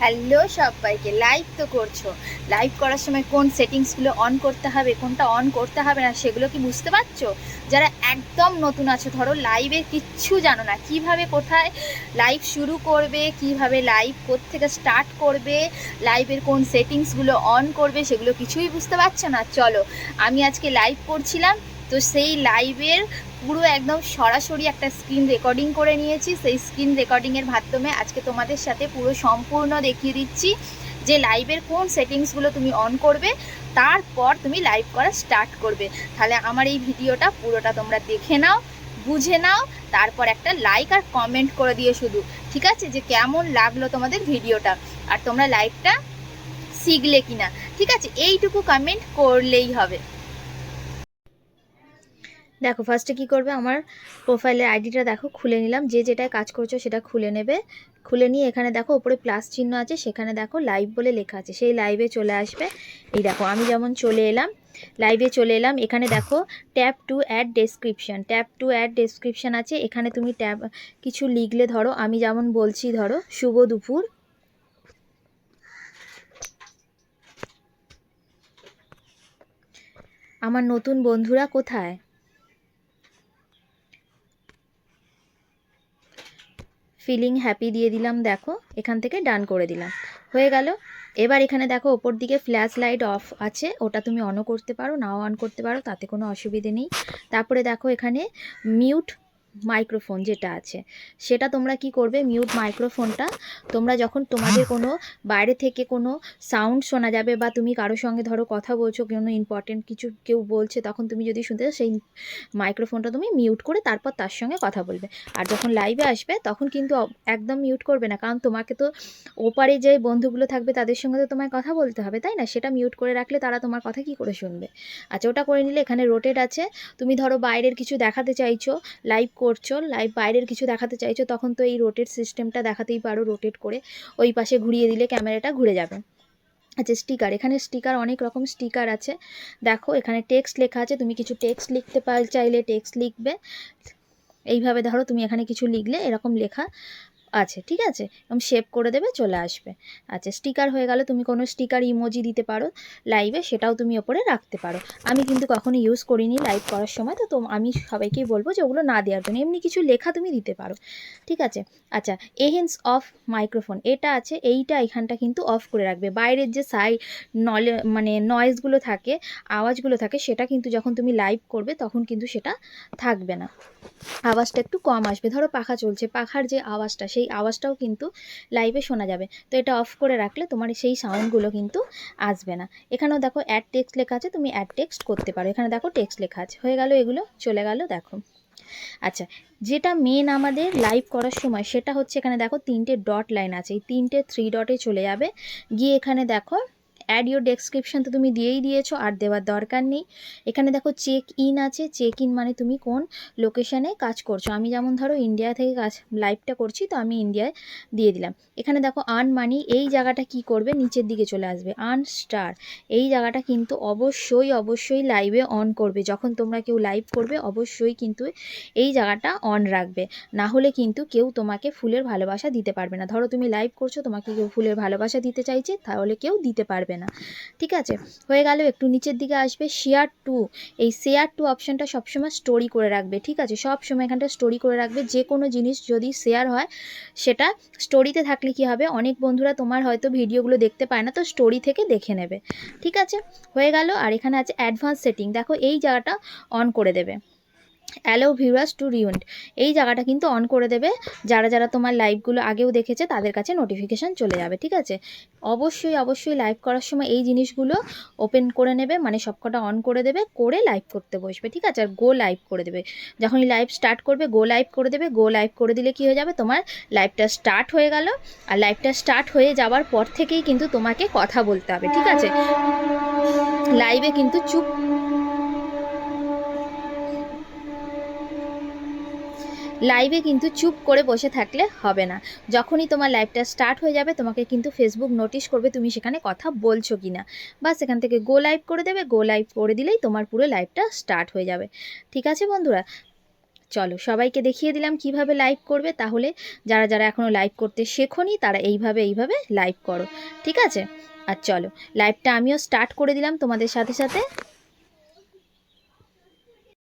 Hello সবাইকে live তো করছ। লাইভ করার সময় কোন সেটিংসগুলো অন করতে হবে, কোনটা অন করতে হবে না, সেগুলো কি বুঝতে পারছ? যারা একদম নতুন আছো, ধরো লাইভের কিচ্ছু জানো না, কীভাবে কোথায় লাইভ শুরু করবে, কীভাবে লাইভ থেকে স্টার্ট করবে লাইভের কোন সেটিংসগুলো অন করবে, সেগুলো কিছুই বুঝতে পারছ না। চলো, আমি আজকে লাইভ করছিলাম তো সেই লাইভের পুরো একদম সরাসরি একটা স্ক্রিন রেকর্ডিং করে নিয়েছি। সেই স্ক্রিন রেকর্ডিংয়ের মাধ্যমে আজকে তোমাদের সাথে পুরো সম্পূর্ণ দেখিয়ে দিচ্ছি যে লাইভের কোন সেটিংসগুলো তুমি অন করবে, তারপর তুমি লাইভ করা স্টার্ট করবে। তাহলে আমার এই ভিডিওটা পুরোটা তোমরা দেখে নাও, বুঝে নাও, তারপর একটা লাইক আর কমেন্ট করে দিও শুধু। ঠিক আছে? যে কেমন লাগল তোমাদের ভিডিওটা। আর তোমরা লাইভটা শিখলে কিনা। ঠিক আছে? এইটুকু কমেন্ট করলেই হবে। দেখো ফার্স্টে কি করবে? আমার প্রোফাইলের আইডিটা দেখো, খুলে নিলাম। যে যেটায় কাজ করছ সেটা খুলে নেবে। খুলে নিয়ে এখানে দেখো, ওপরে প্লাস চিহ্ন আছে, সেখানে দেখো লাইভ বলে লেখা আছে। সেই লাইভে চলে আসবে। এই দেখো, আমি যেমন চলে এলাম লাইভে চলে এলাম। এখানে দেখো tap to add description tap to add description আছে। এখানে তুমি ট্যাপ কিছু লিখলে ধরো, আমি যেমন বলছি ধরো, শুভ দুপুর। আমার নতুন বন্ধুরা কোথায়? ফিলিং হ্যাপি দিয়ে দিলাম, দেখো। এখান থেকে ডান করে দিলাম। হয়ে গেল। এবার এখানে দেখো, ওপর দিকে ফ্ল্যাশ লাইট অফ আছে। ওটা তুমি অনও করতে পারো নাও অন করতে পারো, তাতে কোনো অসুবিধে নেই। তারপরে দেখো, এখানে মিউট মাইক্রোফোন যেটা আছে সেটা তোমরা কি করবে? মিউট মাইক্রোফোনটা তোমরা যখন তোমাদের কোনো বাইরে থেকে কোনো সাউন্ড শোনা যাবে বা তুমি কারোর সঙ্গে ধরো কথা বলছো কোনো ইম্পর্টেন্ট কিছু কেউ বলছে তখন তুমি যদি শুনতে সেই মাইক্রোফোনটা তুমি মিউট করে তারপর তার সঙ্গে কথা বলবে। আর যখন লাইভে আসবে তখন কিন্তু একদম মিউট করবে না। কারণ তোমাকে তো ওপারে যে বন্ধুগুলো থাকবে তাদের সঙ্গে তো তোমায় কথা বলতে হবে তাই না? সেটা মিউট করে রাখলে তারা তোমার কথা কি করে শুনবে? আচ্ছা ওটা করে নিলে এখানে রোটেট আছে। তুমি ধরো বাইরের কিছু দেখাতে চাইছো লাইভ করছ লাইভ বাইরের কিছু দেখাতে চাইছো, তখন তো এই রোটেট সিস্টেমটা দেখাতেই পারো রোটেট করে ওই পাশে ঘুরিয়ে দিলে ক্যামেরাটা ঘুরে যাবে। আচ্ছা স্টিকার এখানে স্টিকার অনেক রকম স্টিকার আছে। দেখো, এখানে টেক্সট লেখা আছে, তুমি কিছু টেক্সট লিখতে পার চাইলে টেক্সট লিখবে। এইভাবে ধরো, তুমি এখানে কিছু লিখলে এরকম লেখা। আছে, ঠিক আছে? এরকম শেপ করে দেবে, চলে আসবে। আচ্ছা স্টিকার হয়ে গেল, তুমি কোনো স্টিকার ইমোজি দিতে পারো লাইভে সেটাও তুমি ওপরে রাখতে পারো। আমি কিন্তু কখনো ইউজ করিনি লাইভ করার সময়, তো আমি সবাইকেই বলব যে ওগুলো না দেওয়ার জন্য, এমনি কিছু লেখা তুমি দিতে পারো, ঠিক আছে? আচ্ছা এহেন্স অফ মাইক্রোফোন এটা আছে, এইটা এখানটা কিন্তু অফ করে রাখবে। বাইরের যে সাই নলে মানে নয়েজগুলো থাকে, আওয়াজগুলো থাকে, সেটা কিন্তু যখন তুমি লাইভ করবে, তখন কিন্তু সেটা থাকবে না। আওয়াজটা একটু কম আসবে। ধরো পাখা চলছে, পাখার যে আওয়াজটা সেই আওয়াজটাও কিন্তু লাইভে শোনা যাবে। তো এটা অফ করে রাখলে তোমার সেই সাউন্ডগুলো কিন্তু আসবে না। এখানেও দেখো অ্যাড টেক্সট লেখা আছে, তুমি অ্যাড টেক্সট করতে পারো। এখানে দেখো টেক্সট লেখা আছে। হয়ে গেল এগুলো, চলে গেল দেখো। আচ্ছা যেটা মেন আমাদের লাইভ করার সময়, সেটা হচ্ছে এখানে দেখো তিনটে ডট লাইন আছে। এই তিনটে থ্রি ডটে চলে যাবে। গিয়ে এখানে দেখো অ্যাড ইউর ডেসক্রিপশন তো তুমি দিয়েই দিয়েছ, আর দেওয়ার দরকার নেই। এখানে দেখো চেক ইন আছে চেক ইন মানে তুমি কোন লোকেশানে কাজ করছ। আমি যেমন ধরো ইন্ডিয়া থেকে কাজ লাইভটা করছি, তো আমি ইন্ডিয়ায় দিয়ে দিলাম। এখানে দেখো আর্ন মানি এই জায়গাটা কি করবে? নিচের দিকে চলে আসবে। আর্ন স্টার এই জায়গাটা কিন্তু অবশ্যই অবশ্যই লাইভে অন করবে। যখন তোমরা কেউ লাইভ করবে, অবশ্যই কিন্তু এই জায়গাটা অন রাখবে। না হলে কিন্তু কেউ তোমাকে ফুলের ভালোবাসা দিতে পারবে না। ধরো তুমি লাইভ করছ, তোমাকে কেউ ফুলের ভালোবাসা দিতে চাইছে, তাহলে কেউ দিতে পারবে না। ঠিক আছে? হয়ে গেল, একটু নিচের দিকে আসবে। শেয়ার টু এই শেয়ার টু অপশানটা সবসময় স্টোরি করে রাখবে, ঠিক আছে? সব সময় এখানটা স্টোরি করে রাখবে। যে কোনো জিনিস যদি শেয়ার হয়, সেটা স্টোরিতে থাকলে কি হবে? অনেক বন্ধুরা তোমার হয়তো ভিডিওগুলো দেখতে পায় না, তো স্টোরি থেকে দেখে নেবে। ঠিক আছে? হয়ে গেল, আর এখানে আছে অ্যাডভান্স সেটিং দেখো, এই জায়গাটা অন করে দেবে। অ্যালো ভিউয়ার্স টু রিউন্ড এই জায়গাটা কিন্তু অন করে দেবে। যারা যারা তোমার লাইভগুলো আগেও দেখেছে, তাদের কাছে নোটিফিকেশান চলে যাবে, ঠিক আছে? অবশ্যই অবশ্যই লাইভ করার সময় এই জিনিসগুলো ওপেন করে নেবে মানে সবকটা অন করে দেবে, করে লাইভ করতে বসবে, ঠিক আছে? আর গো লাইভ করে দেবে। যখনই লাইভ স্টার্ট করবে গো লাইভ করে দেবে গো লাইভ করে দিলে কি হয়ে যাবে? তোমার লাইভটা স্টার্ট হয়ে গেল। আর লাইভটা স্টার্ট হয়ে যাওয়ার পর থেকেই কিন্তু তোমাকে কথা বলতে হবে, ঠিক আছে? লাইভে কিন্তু চুপ লাইভে কিন্তু চুপ করে বসে থাকলে হবে না। যখনই তোমার লাইভটা স্টার্ট হয়ে যাবে, তোমাকে কিন্তু ফেসবুক নোটিশ করবে তুমি সেখানে কথা বলছো কি না বা সেখান থেকে গো লাইভ করে দেবে। গো লাইভ করে দিলেই তোমার পুরো লাইভটা স্টার্ট হয়ে যাবে। ঠিক আছে বন্ধুরা? চলো, সবাইকে দেখিয়ে দিলাম কীভাবে লাইভ করবে। তাহলে যারা যারা এখনও লাইভ করতে শেখোনি, তারা এইভাবে এইভাবে লাইভ করো। ঠিক আছে? আর চলো লাইভটা আমিও স্টার্ট করে দিলাম তোমাদের সাথে সাথে।